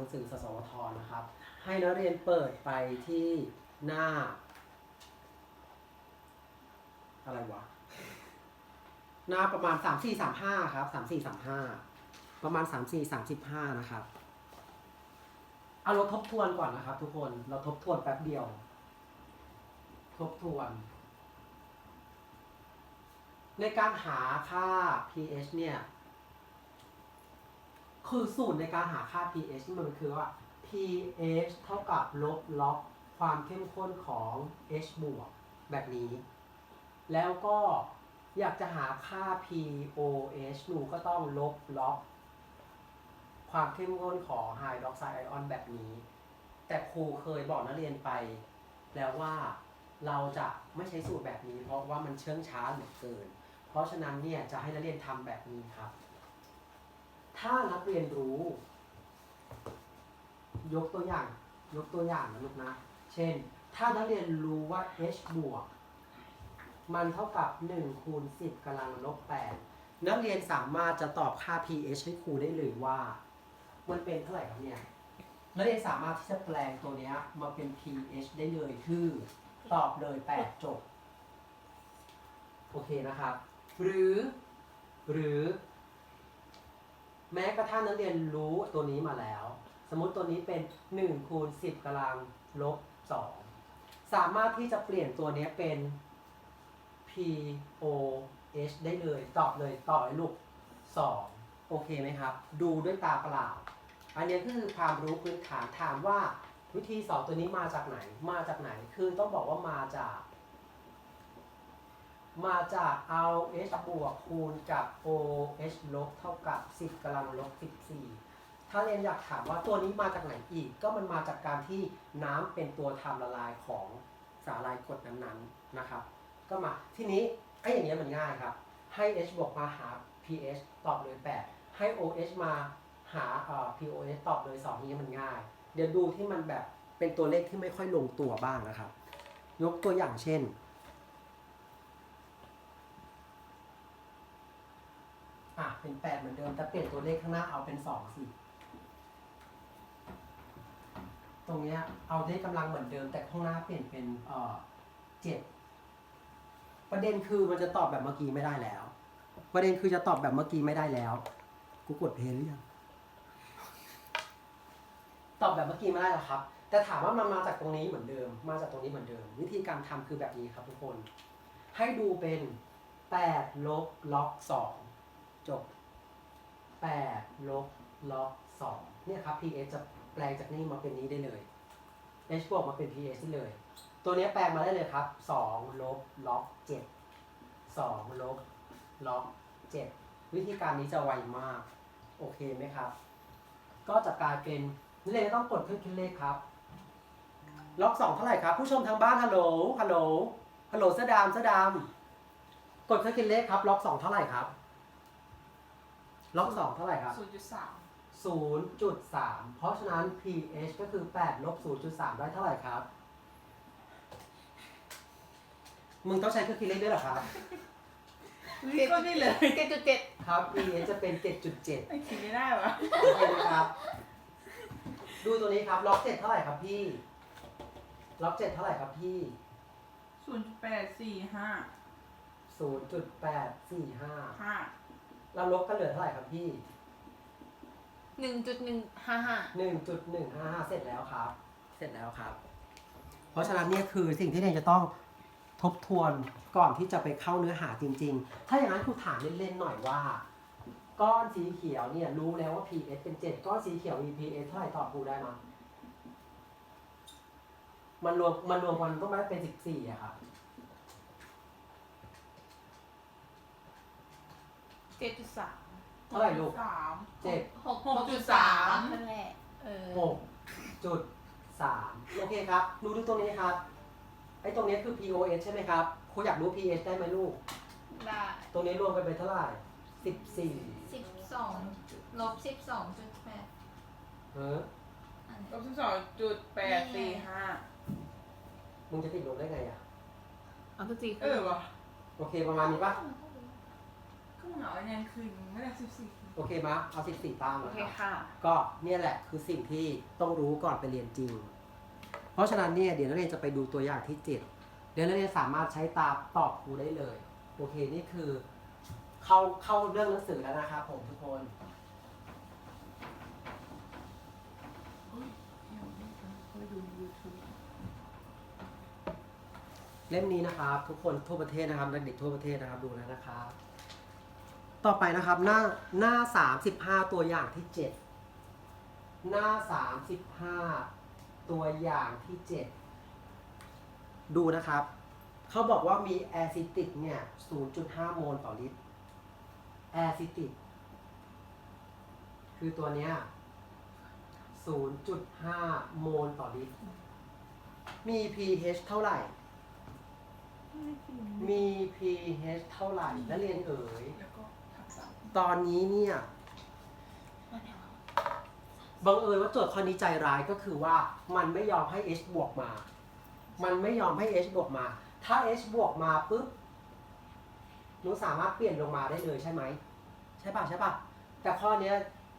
หนังสือสสวทนะครับ ให้นักเรียนเปิดไปที่หน้า อะไรวะ หน้าประมาณสามสี่สามห้าครับสามสี่สามห้าประมาณสามสี่สามสิบห้านะครับ เอาเราทบทวนก่อนนะครับ ทุกคนเราทบทวนแป๊บเดียว ทบทวน ในการหาค่า pH เนี่ย คือสูตรในการหาค่า pH ที่มันคือว่า pH เท่ากับลบล็อกความเข้มข้นของ H บวกแบบนี้ แล้วก็อยากจะหาค่า pOH หนูก็ต้องลบล็อก ความเข้มข้นของไฮดรอกไซด์ไอออนแบบนี้ แต่ครูเคยบอกนักเรียนไป แล้วว่าเราจะไม่ใช้สูตรแบบนี้ เพราะว่ามันเชื่องช้าเหลือเกิน เพราะฉะนั้นเนี่ยจะให้นักเรียนทำแบบนี้ครับ ถ้านักเรียนรู้ ยกตัวอย่าง ยกตัวอย่างนะลูกนะ เช่น ถ้านักเรียนรู้ว่า h บวก มันเท่ากับ 1 คูณ 10กำลังลบ 8 นักเรียนสามารถจะตอบค่า pH ให้ครูได้เลยว่า มันเป็นเท่าไหร่ครับเนี่ย นักเรียนสามารถที่จะแปลงตัวเนี้ยมาเป็น pH ได้เลยคือ ตอบเลย 8 จบ โอเคนะครับ หรือ หรือ แม้กระทั่งนักเรียนรู้ตัวนี้มาแล้ว สมมติตัวนี้เป็น1คูณ10กำลังลบ2สามารถที่จะเปลี่ยนตัวนี้เป็น p o h ได้เลยตอบเลยต่อให้ลูก 2 โอเคไหมครับ ดูด้วยตาเปล่า อันนี้ก็คือความรู้พื้นฐานถามว่าวิธีสอบตัวนี้มาจากไหนมาจากไหน คือต้องบอกว่ามาจาก มาจากเอา h บวกคูณกับ o h ลบเท่ากับ 10กำลังลบ14 ถ้าเรียนอยากถามว่าตัวนี้มาจากไหนอีก ก็มันมาจากการที่น้ำเป็นตัวทำละลายของสาร่ายกรดนั้นๆนะครับ ก็มาทีนี้ไอ้อย่างเงี้ยมันง่ายครับ ให้ h บวกมาหา pH ตอบเลย 8 ให้ OH มาหาเอ่อ pOH ตอบเลย 2 นี้มันง่าย เดี๋ยวดูที่มันแบบเป็นตัวเลขที่ไม่ค่อยลงตัวบ้างนะครับ ยกตัวอย่างเช่น อะ เป็น8เหมือนเดิมแต่เปลี่ยนตัวเลขข้างหน้าเอาเป็น2สิตรงเนี้ยเอาเลขกำลังเหมือนเดิม แต่ข้างหน้าเปลี่ยนเป็นเอ่อ7ประเด็นคือมันจะตอบแบบเมื่อกี้ไม่ได้แล้ว ประเด็นคือจะตอบแบบเมื่อกี้ไม่ได้แล้ว กูกดเพลย์หรือยังตอบแบบเมื่อกี้ไม่ได้หรอครับ แต่ถามว่ามันมาจากตรงนี้เหมือนเดิม มาจากตรงนี้เหมือนเดิม วิธีการทำคือแบบนี้ครับทุกคน ให้ดูเป็น8ลบล็อก2 จบ8ลบล็อก2เนี่ยครับ pH จะแปลงจากนี้มาเป็นนี้ได้เลย h บวกมาเป็น pH ได้เลย ตัวนี้แปลงมาได้เลยครับ2ลบล็อก7 2ลบล็อก7วิธีการนี้จะไวมาก โอเคไหมครับ ก็จะกลายเป็นนักเรียต้องกดเครื่องคิดเลขครับ ล็อกสองเท่าไหร่ครับ ผู้ชมทางบ้านฮัลโหลฮัลโหลฮัลโหลเสื้อดำเสื้อดำกดเครื่องคิดเลขครับ ล็อกสองเท่าไหร่ครับ ล็อกสองเท่าไหร่ครับ ศูนย์จุดสามศูนย์จุดสามเพราะฉะนั้น pH ก็คือแปดลบศูนย์จุดสามได้เท่าไหร่ครับ มึงต้องใช้เครื่องคิดเลขด้วยเหรอครับ ก็นี่เลยเจ็ดจุดเจ็ดครับ pH จะเป็นเจ็ดจุดเจ็ดไอ้คิดไม่ได้วะโอเคไหมครับ ดูตัวนี้ครับ ล็อกเจ็ดเท่าไหร่ครับพี่ ล็อกเจ็ดเท่าไหร่ครับพี่ ศูนย์จุดแปดสี่ห้าศูนย์จุดแปดสี่ห้าห้า เราลบกันเหลือเท่าไหร่ครับพี่หนึ่งจุดหนึ่งห้าห้าหนึ่งจุดหนึ่งห้าห้าเสร็จแล้วครับ เสร็จแล้วครับ เพราะฉะนั้นเนี่ยคือสิ่งที่เรียนจะต้องทบทวนก่อนที่จะไปเข้าเนื้อหาจริง ๆ ถ้าอย่างนั้นครูถามเล่นๆหน่อยว่า ก้อนสีเขียวเนี่ยรู้แล้วว่า pH เป็น 7 ก้อนสีเขียวมี pH เท่าไหร่ตอบครูได้มั้ยมันรวมมันรวมกันต้องได้เป็น 14อะครับ เจ็ดจุดสามเท่าไหร่ลูกสามเจ็ดหกหกจุดสามนั่นแหละเออหกจุดสามโอเคครับดูดูตรงนี้ครับ ไอ้ตรงนี้คือ pOH ใช่ไหมครับครูอยากรู้ pH ได้ไหมลูก ได้ตรงนี้รวมกันเป็นเท่าไหร่สิบสี่สิบสองลบสิบสองจุดแปดเอออันลนี้บสิบสองจุดแปดสี่ห้ามึงจะติดลบได้ไงอะเอาก็จีเออวะโอเคประมาณนี้ปะ ก็มึงเอาไอ้เนี่ยคืนไม่ได้สิบสี่โอโอเคไหมเอาสิบสี่ตั้งโอนะเคครับค่ะ ก็เนี่ยแหละคือสิ่งที่ต้องรู้ก่อนไปเรียนจริง เพราะฉะนั้นเนี่ยเดี๋ยวนักเรียนจะไปดูตัวอย่างที่7เดี๋ยวนักเรียนสามารถใช้ตาตอบครูได้เลย โอเคนี่คือเข้าเข้าเรื่องหนังสือแล้วนะครับผมทุกคนไปดูใน YouTube เล่มนี้นะครับทุกคนทั่วประเทศนะครับเด็กๆทั่วประเทศนะครับดูแล้วนะครับ ต่อไปนะครับหน้าหน้าสามสิบห้าตัวอย่างที่เจ็ดหน้าสามสิบห้าตัวอย่างที่เจ็ดดูนะครับเขาบอกว่ามีแอซิติกเนี่ย0.5โมลต่อลิตรแอซิติกคือตัวเนี้ย0.5โมลต่อลิตร มี pH เท่าไหร่ มี pH เท่าไหร่นักเรียนเอ๋ย ตอนนี้เนี่ยบังเอิญว่าโจทย์ข้อนี้ใจร้ายก็คือว่ามันไม่ยอมให้ h บวกมา มันไม่ยอมให้ h บวกมา ถ้า h บวกมาปุ๊บหนูสามารถเปลี่ยนลงมาได้เลยใช่ไหม ใช่ป่ะใช่ป่ะ แต่ข้อเนี้ย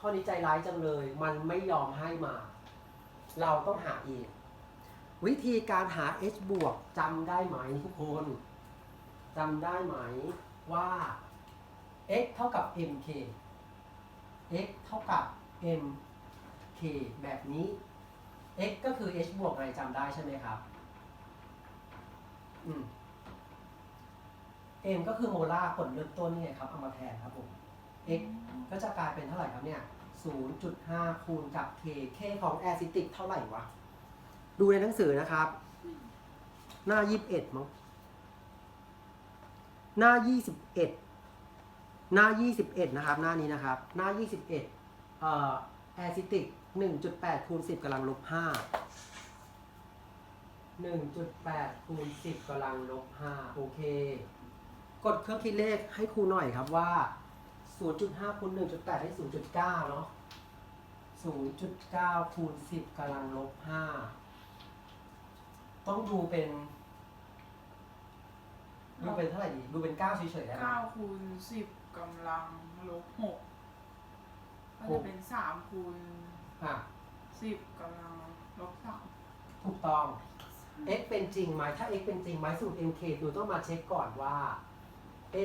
ข้อนี้ใจร้ายจังเลย มันไม่ยอมให้มา เราต้องหาเองวิธีการหา h บวกจำได้ไหมทุกคนจำได้ไหมว่า x เท่ากับ mk x เท่ากับ mk แบบนี้ x ก็คือ h บวกอะไรจำได้ใช่ไหมครับ อืม m ก็คือโมลาร์ผลเริ่มต้นนี่ไงครับ เอามาแทนครับผม x ก็จะกลายเป็นเท่าไหร่ครับเนี่ย 0.5 คูณกับ k k ของแอซิติกเท่าไหร่วะ ดูในหนังสือนะครับ หน้า 21มั้งหน้า 21 หน้า 21 นะครับ หน้านี้นะครับ หน้า 21เอ่อแอซิติก1.8คูณ10กำลังลบ5 1.8คูณ10กำลังลบ5โอเค กดเครื่องคิดเลขให้ครูหน่อยครับว่า 0.5คูณ1.8ได้0.9 เนาะ0.9คูณ10กำลังลบ5ต้องดูเป็นดูเป็นเท่าไหร่ดี ดูเป็น 9 เฉยๆได้ไหม เก้าคูณสิบ กำลังลบหกก็หจะกเป็นสามคูณอะสิบกำลังลบสามถูกต้อง x เป็นจริงไหมถ้า x เป็นจริงไหมสูตร mk ดูต้องมาเช็คก่อนว่า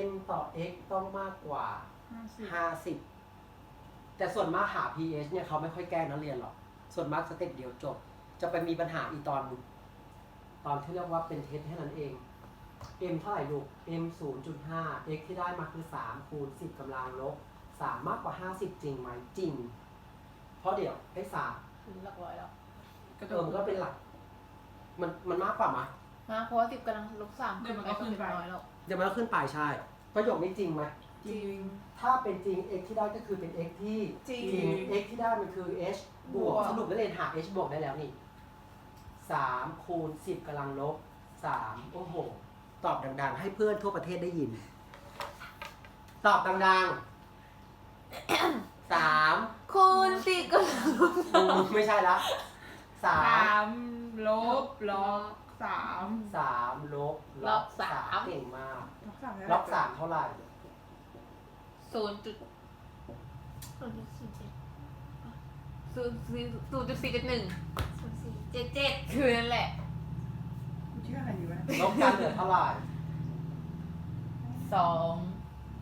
m ต่อ x ต้องมากกว่า ห้าสิบ50 แต่ส่วนมากหา pH เนี่ยเขาไม่ค่อยแกล้งนักเรียนหรอก ส่วนมากสเต็ปเดียวจบ จะไปมีปัญหาอีตอน ตอนที่เรียกว่าเป็นเทสแค่นั้นเอง m เท่าไหร่ลูก m 0.5 x ที่ได้มาคือ 3 คูณ 10กำลังลบ 3 มากกว่า 50 จริงไหมจริง เพราะเดี๋ยวไอ้สามถึงหลักร้อยแล้วกระโดเออด มันก็เป็นหลัก มันมันมากกว่ามามาเพราะว่าสิบกำลังลบสามเดี๋ยวมันก็ขึ้นไป ร้อยแล้วเดี๋ยวมันก็ขึ้นไปใช่ ประโยคนี้จริงไหม จริง ถ้าเป็นจริง x ที่ได้ก็คือเป็น x ที่จริง x ที่ได้มันคือ h บวก บวก สรุปนักเรียนหา h บวกได้แล้วนี่สามคูณสิบกำลังลบสามโอ้โห ตอบดัง ๆ ให้เพื่อนทั่วประเทศได้ยิน ตอบดังๆ สามคูณสี่กำลังลบอืมไม่ใช่ละสาสามมลบล็อกสามสามลบเก่งมากล็อกสามล็อกสามเท่าไหร่ศูนย์จุดศูนย์จุดสี่เจ็ดศูนย์ศูนย์จุดสี่เจ็ดหนึ่งศูนย์สี่เจ็ดเจ็ดคือนั่นแหละเชื่ออะไรดีวะลบกันเหลือเท่าไหร่สอง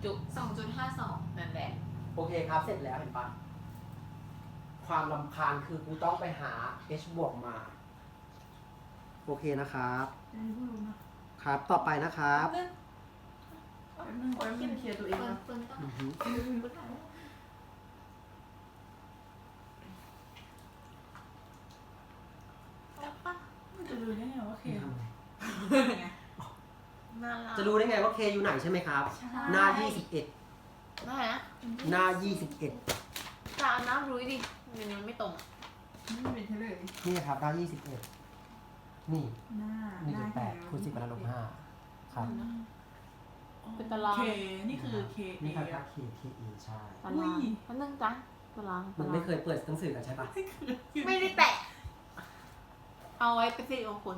จุดสองจุดห้าสองนั่นแหละ โอเคครับเสร็จแล้วเห็นปะความลำคาญคือกูต้องไปหา h บวกมา โอเคนะครับเอ้ยไม่รู้นะครับต่อไปนะครับ แป๊บนึงแป๊บนึงเคลียร์ตัวเองเปินะดเปิดต้องอือฮึเปิดได้จะรู้ได้ไงว่าเคลียร์ น่ารักจะรู้ได้ไงว่า k อยู่ไหนใช่ไหมครับ ใช่หน้า 21 น่านะหน้า 21 ตาน้ำรู้ดิมันมันไม่ตรงนี่เป็นเฉลยนี่ครับหน้า 21 นี่หน้าหน้า1.8คูณ10กำลังลบ5ครับเป็นตาราง เคนี่คือเคนี่ครับเอค่า k k e ใช่ ตารางอุ้ยมันนึงจ้ะตารางมึงไม่เคยเปิดหนังสือกันใช่ปะไม่ได้แตะเอาไว้เป็นสิริมงคล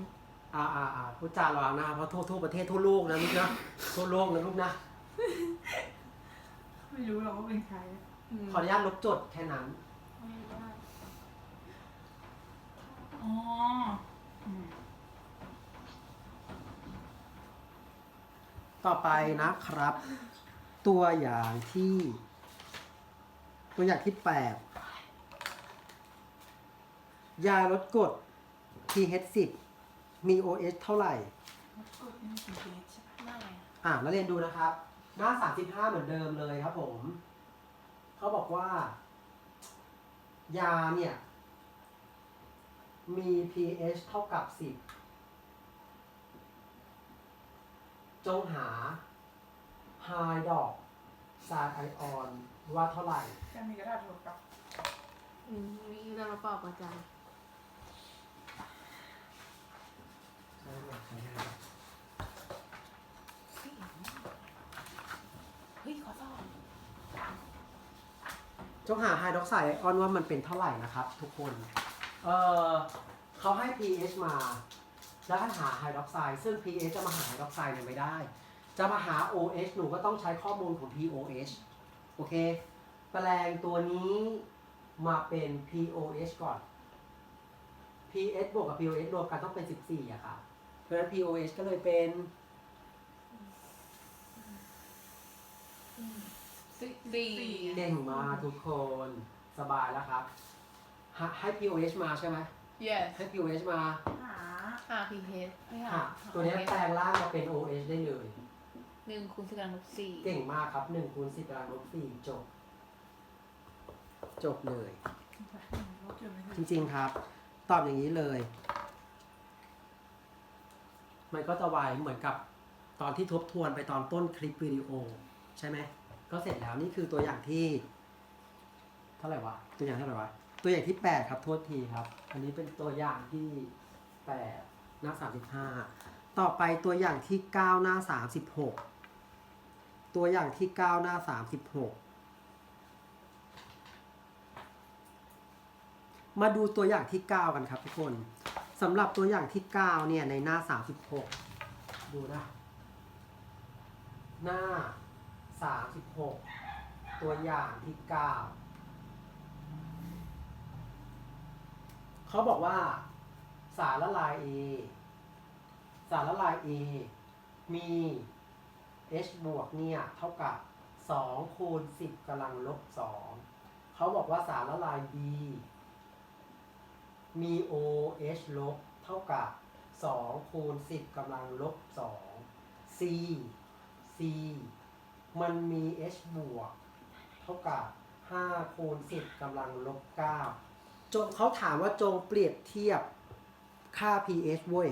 อ่าอ่าอ่าพูดจาระวังนะครับเพราะทั่วทั่วประเทศทั่วโลกนะลูกนะทั่วโลกนะลูกนะไม่รู้หรอกว่าเป็นใครมขออนุญาตลบจดแค่นั้นไม่ได้อ๋ออืมต่อไปนะครับ ตัวอย่างที่ ตัวอย่างที่แปดยาลดกรด pH 10 มี OH เท่าไหร่ กดนี่เป็นเบสใช่ปะไม่อ่านักเรียนดูนะครับ หน้า 35 เหมือนเดิมเลยครับผม เขาบอกว่า ยาเนี่ย มี pH เท่ากับ 10 จงหา high ดอกซาไอออนว่าเท่าไหร่จะมีกระดาษโทรศัพท์อืมมีเราประกอบอาจารย์ เฮ้ยขอสอบจงหาไฮดรอกไซด์ไอออนว่ามันเป็นเท่าไหร่นะครับ ทุกคน เออเขาให้ pH มา แล้วให้หาไฮดรอกไซด์ซึ่ง pH จะมาหาไฮดรอกไซด์เนี่ยไม่ได้ จะมาหา OH หนูก็ต้องใช้ข้อมูลของ POH โอเค แปลงตัวนี้มาเป็น POH ก่อน pH บวกกับ POH รวมกันต้องเป็น 14อะค่ะ เพราะฉะนั้น POH ก็เลยเป็น สี่เก่งมากทุกคนสบายแล้วครับหาให้ POH มาใช่ไหม yes ให้ POH มาหาหา pH ไม่หาหาตัวเนี้ยแปลงร่างมาเป็น OH ได้เลย หนึ่งคูณสี่กำลังลบสี่เก่งมากครับ1คูณ10กำลังลบ4จบ จบเลยลบเยอะไม่จถึงริงๆครับ ตอบอย่างนี้เลย มันก็จะไวเหมือนกับตอนที่ทบทวนไปตอนต้นคลิปวิดีโอใช่ไหมก็เสร็จแล้วนี่คือตัวอย่างที่ เท่าไหร่วะตัวอย่างเท่าไหร่วะตัวอย่างที่ 8 ครับโทษทีครับ อันนี้เป็นตัวอย่างที่8หน้า35 ต่อไปตัวอย่างที่ 9 หน้า 36 ตัวอย่างที่ 9 หน้า 36 มาดูตัวอย่างที่ 9 กันครับทุกคน สำหรับตัวอย่างที่ 9 เนี่ย ในหน้า 36 ดูนะ หน้า 36 ตัวอย่างที่ 9 เขาบอกว่า สารละลาย A สารละลาย A มี H บวกเนี่ย เท่ากับ 2 คูณ 10กำลังลบ 2 เขาบอกว่าสารละลาย B มี OH ลบเท่ากับ 2 คูณ 10กำลังลบ 2 C C มันมี H บวก เท่ากับ 5 คูณ 10กำลังลบ 9 จงเขาถามว่าจงเปรียบเทียบค่า pH เว้ย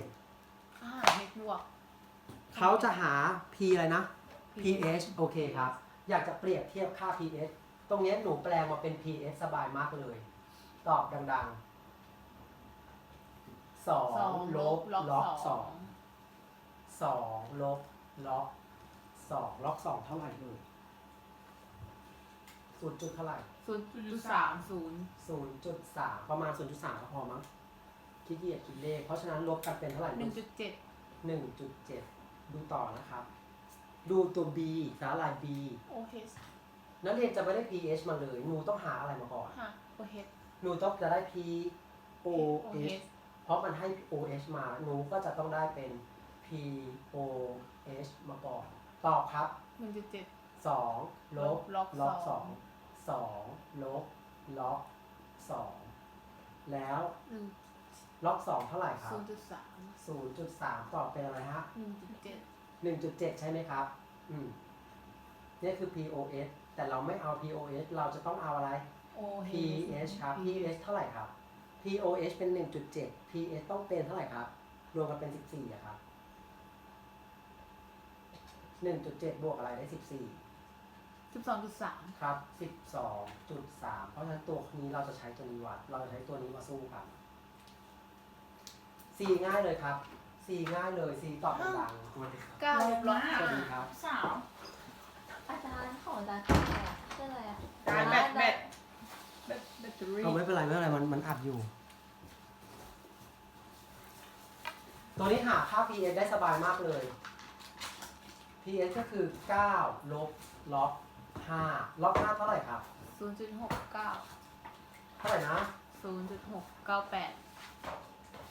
อ่า h บวก เขาจะหา P อะไรนะ pH โอเคครับ อยากจะเปรียบเทียบค่า pH ตรงเนี้ยหนูแปลงมาเป็น pH สบายมากเลย ตอบดัง ๆ สอง2ลบล็อกล็อกสอง2 2ลบล็อก2ล็อก2เท่าไหร่เลยศูนย์จุดเท่าไหร่ศูนย์จุดสามศูนย์ศูนย์จุดสามประมาณศูนย์จุดสามก็พอมั้งคิดเกียจคิดเลข เพราะฉะนั้นลบกันเป็นเท่าไหร่หนึ่งจุดเจ็ดหนึ่งจุดเจ็ดดูต่อนะครับ ดูตัว b สาหร่าย b โอเคนักเรียนจะไม่ได้ pH มาเลยหนูต้องหาอะไรมาก่อนฮะโอเคหนูต้องจะได้ p โอ o เค h เพราะมันให้ OH มา หนูก็จะต้องได้เป็น p o h มาก่อน ตอบครับ หนึ่งจุดเจ็ด สองลบล็อกล็อกสสออง งสองลบล็อกสองแล้วหนึ่งล็อกสองเท่าไหร่ครัศูบนย์จุดสามศูนย์จุดสามตอบเป็นอะไรฮะหนึ่งจุดเจ็ดหนึ่งจุดเจ็ดใช่ไหมครับ อืมนี่คือ POS แต่เราไม่เอา POS เราจะต้องเอาอะไร โอ pH ครับ pH เท่าไหร่ครับ POH เป็น 1.7 pH ต้องเป็นเท่าไหร่ครับ รวมกันเป็น 14อะครับ 1.7 บวกอะไรได้14สิบสองจุดสามครับ 12.3 เพราะฉะนั้นตัวนี้เราจะใช้ตัวนี้วัด เราจะใช้ตัวนี้มาสู้กัน C ง่ายเลยครับ C ง่ายเลย C ตอบดังๆสวัสดีครับเก้าลบล็อกสห้าวัสดีครับ สาวอาจารย์ของอาจารย์คืออะไรอะชื่ออะไรอะ การแบตแบตแบตแบตเตอรี่ เอาไม่เป็นไรไม่เป็นไรมันมันอัดอยู่ ตัวนี้หาค่า pH ได้สบายมากเลย pH ก็คือ 9 ลบล็อก5ล็อก5เท่าไหร่ครับ ศูนย์จุดหกเก้าเท่าไหร่นะ ศูนย์จุดหกเก้าแปด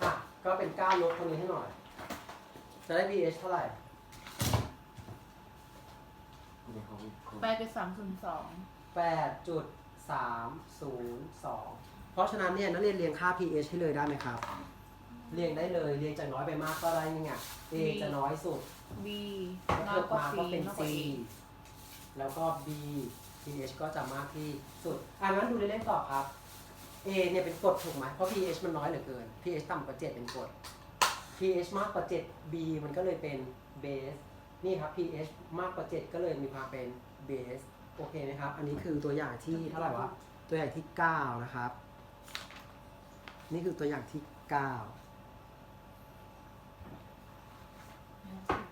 อะ ก็เป็น 9 ลบตรงนี้ให้หน่อย จะได้ pH เท่าไหร่ แปดจุดสามศูนย์สอง8.302 เพราะฉะนั้นเนี่ยนักเรียนเรียงค่า pH ให้เลยได้ไหมครับ เรียงได้เลยเรียงจากน้อยไปมากก็ได้นี่ไง A จะน้อยสุดบีแล้วน้อเพิ่ยมกว่ามาซีก็เป็นมาก C กว่าเอแล้วก็ B pH ก็จะมากที่สุดอะงั้นดูเล่นๆต่อครับ A เนี่ยเป็นกรดถูกไหมเพราะ pH มันน้อยเหลือเกิน pH ต่ำกว่า 7 เป็นกรด pH มากกว่า 7 B มันก็เลยเป็นเบสนี่ครับ pH มากกว่า 7 ก็เลยมีความเป็นเบสโอเคไหมครับ อันนี้คือตัวอย่างที่เท่าไหร่วะ ตัวอย่างที่ 9 นะครับ นี่คือตัวอย่างที่ 9 Thank you.